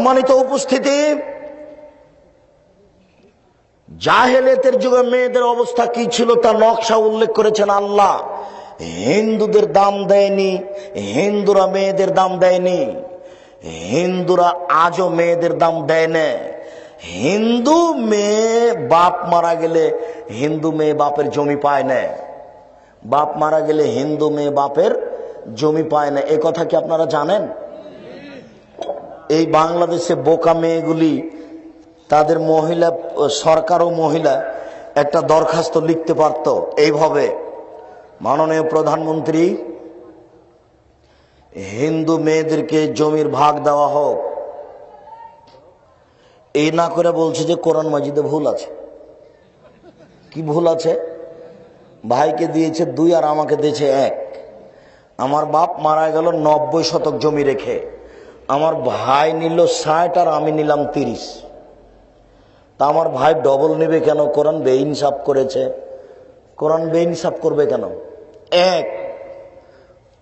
সম্মানিত উপস্থিতি। জাহেলেতের যুগে মেয়েদের অবস্থা কি ছিল তা নকশা উল্লেখ করেছেন আল্লাহ। হিন্দুদের দাম দেয়নি, হিন্দুরা মেয়েদের দাম দেয়নি, হিন্দুরা আজও মেয়েদের দাম দেয় না। হিন্দু মেয়ে বাপ মারা গেলে হিন্দু মেয়ে বাপের জমি পায় না। বাপ মারা গেলে হিন্দু মেয়ে বাপের জমি পায় না। এ কথা কি আপনারা জানেন? এই বাংলাদেশে বোকা মেয়েগুলি, তাদের মহিলা সরকার ও মহিলা, একটা দরখাস্ত লিখতে পারত এইভাবে। মাননীয় প্রধানমন্ত্রী, হিন্দু মেয়েদেরকে জমির ভাগ দেওয়া হোক। এই না করে বলছে যে কোরআন মাজিদে ভুল আছে। কি ভুল আছে? ভাইকে দিয়েছে দুই আর আমাকে দিয়েছে এক। আমার বাপ মারা গেল নব্বই শতক জমি রেখে। আমার ভাই নিল ষাট আর আমি নিলাম তিরিশ। তা আমার ভাই ডবল নেবে কেন? কোরআন বেইনসাফ করেছে। কোরআন বেইনসাফ করবে কেন? এক,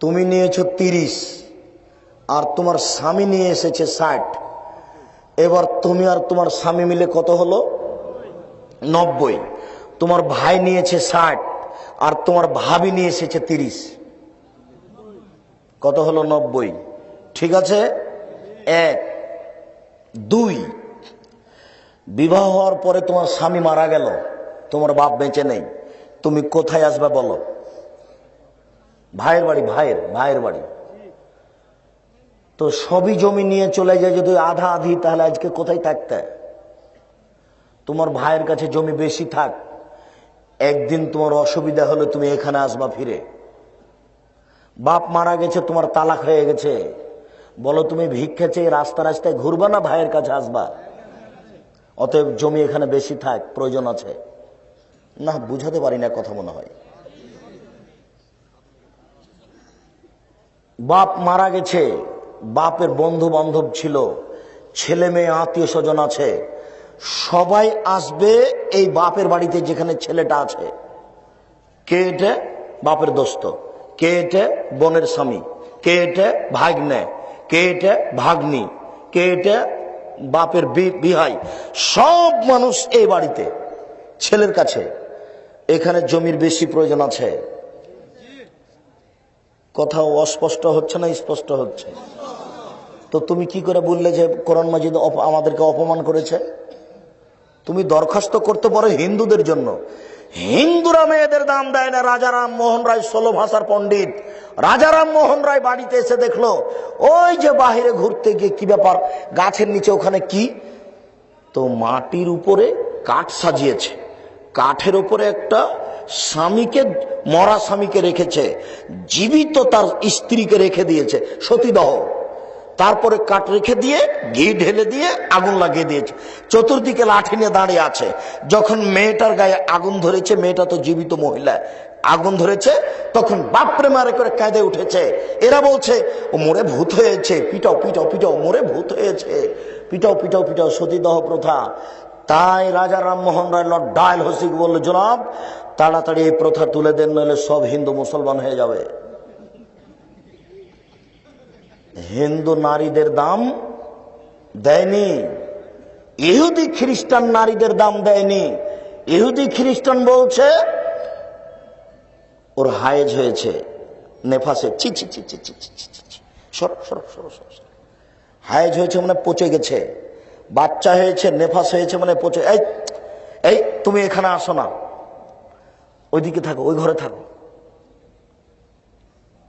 তুমি নিয়েছো তিরিশ আর তোমার স্বামী নিয়ে এসেছে ষাট। এবার তুমি আর তোমার স্বামী মিলে কত হলো? নব্বই। তোমার ভাই নিয়েছে ষাট আর তোমার ভাবি নিয়ে এসেছে তিরিশ। কত হলো? নব্বই। ঠিক আছে? এক। দুই, বিবাহ হওয়ার পরে তোমার স্বামী মারা গেল, তোমার বাপ বেঁচে নেই, তুমি কোথায় আসবে বলো? ভাইয়ের বাড়ি, ভাইয়ের ভাইয়ের বাড়ি। তো সবই জমি নিয়ে চলে যায়, যদি আধা আধি, তাহলে আজকে কোথায় থাকতে? তোমার ভাইয়ের কাছে জমি বেশি থাক, একদিন তোমার অসুবিধা হলে তুমি এখানে আসবা ফিরে। বাপ মারা গেছে, তোমার তালাক হয়ে গেছে। বলো তুমি ভিক্ষা চেয়ে রাস্তা রাস্তায় ঘুরবা না ভাইয়ের কাছে আসবা? অতএব জমি এখানে বেশি থাক, প্রয়োজন আছে। না, বুঝাতে পারি না কথা মনে হয়। বাপ মারা গেছে, বাপের বন্ধু বান্ধব ছিল, ছেলে মেয়ে আত্মীয় স্বজন আছে। সবাই আসবে এই বাপের বাড়িতে যেখানে ছেলেটা আছে। কে এটা? বাপের দোস্ত। কে এটা? বোনের স্বামী। কে এটা? ভাগ্নে। কে এটা? ভাগ্নি। কে এটা? বাপের বিহাই। সব মানুষ এই বাড়িতে, ছেলের কাছে। এখানে জমির বেশি প্রয়োজন আছে। কোথাও অস্পষ্ট হচ্ছে না, স্পষ্ট হচ্ছে? তো তুমি কি করে বললে যে কোরআন মাজিদ আমাদেরকে অপমান করেছে? তুমি দরখাস্ত করতে পারো হিন্দুদের জন্য। হিন্দুরা মেয়েদের দাম দেয় না, রাজারাম মোহন রায় ষোলো ভাষার পণ্ডিত। রাজারাম রামমোহন রায় বাড়িতে এসে দেখল, ওই যে বাহিরে ঘুরতে গিয়ে কি ব্যাপার? গাছের নিচে ওখানে কি? তো মাটির উপরে কাঠ সাজিয়েছে। কাঠের উপরে একটা স্বামীকে, মরা স্বামীকে রেখেছে, জীবিত তার স্ত্রীকে রেখে দিয়েছে, সতীদাহ। তারপরে কাঠ রেখে দিয়ে, ঘি ঢেলে দিয়ে আগুন লাগিয়ে দিয়েছে। চতুর্দিকে লাঠি নিয়ে দাঁড়িয়ে আছে। যখন মেয়েটার গায়ে আগুন ধরেছে, মেয়েটা তো জীবিত মহিলা আগুন ধরেছে, তখন বাপরে মারে করে কাঁদে উঠেছে। এরা বলছে, ও মোরে ভূত হয়েছে, পিটাও পিটাও পিটাও, মোরে ভূত হয়েছে। পিটাও পিটাও পিটাও সতীদাহ প্রথা। তাই রাজা রামমোহন রায় লর্ড ডায়াল হসিক বলল, জনাব, তাড়াতাড়ি এই প্রথা তুলে দেন, নইলে সব হিন্দু মুসলমান হয়ে যাবে। হিন্দু নারীদের দাম দেয়নি, ইহুদি খ্রিস্টান নারীদের দাম দেয়নি। ইহুদি খ্রিস্টান বলছে ওর হায়েজ হয়েছে, নেফাসে ছি ছি ছি ছি ছি ছি ছি ছি। সর সর সর সর। হায়েজ হয়েছে মানে পচে গেছে, বাচ্চা হয়েছে, নেফাস হয়েছে মানে পচে, এই এই, তুমি এখানে আসো না ওইদিকে থাকো, ওই ঘরে থাকো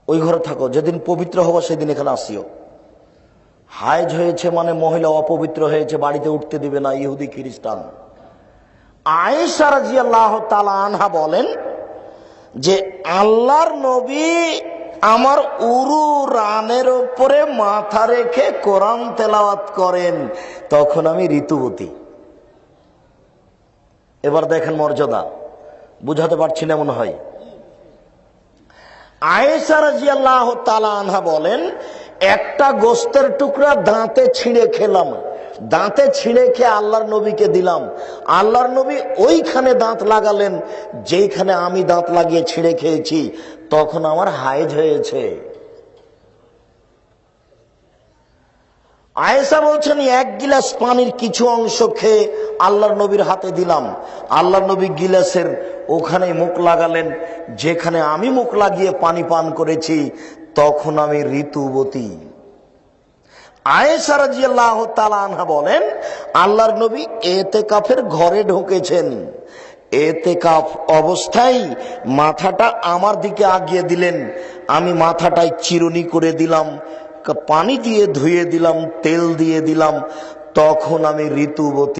ওই ঘরে থাকো, যেদিন পবিত্র হব সেদিন এখানে আসিও হাইজ হয়েছে মানে মহিলা, অপবিত্র হয়েছে, বাড়িতে উঠতে দিবে না, ইহুদি, খ্রিস্টান আয়েশা রাজিয়াল্লাহ তালা আনহা বলেন যে আল্লাহর নবী আমার উরু রানের উপরে মাথা রেখে কোরআন তেলাওয়াত করেন, তখন আমি ঋতুবতী। এবার দেখেন মর্যাদা, বুঝাতে পারছি না মনে হয়। আয়েশা রাজিয়াল্লাহ তালা আনহা বলেন, একটা গোস্তের টুকরা দাঁতে ছিঁড়ে খেলাম। দাঁতে ছিঁড়ে খেয়ে আল্লাহর নবীকে দিলাম। আল্লাহর নবী ওইখানে দাঁত লাগালেন, যেইখানে আমি দাঁত লাগিয়ে ছিঁড়ে খেয়েছি, তখন আমার হাইজ হয়েছে। আয়েশা বলছেন, এক গিলাস পানির কিছু অংশ খেয়ে আল্লাহর নবীর হাতে দিলাম। আল্লাহর নবী গিলাসের ওখানে মুখ লাগালেন, যেখানে আমি মুখ লাগিয়ে পানি পান করেছি, তখন আমি ঋতুবতী। আয়েশা রাজিয়াল্লাহ তালানহা বলেন, আল্লাহর নবী এতে কাফের ঘরে ঢুকেছেন। এতে কাফ অবস্থায় মাথাটা আমার দিকে আগিয়ে দিলেন। আমি মাথাটায় চিরুনি করে দিলাম পানি দিয়ে ধুয়ে দিলাম, তেল দিয়ে দিলাম। তখন আমি ঋতুবতী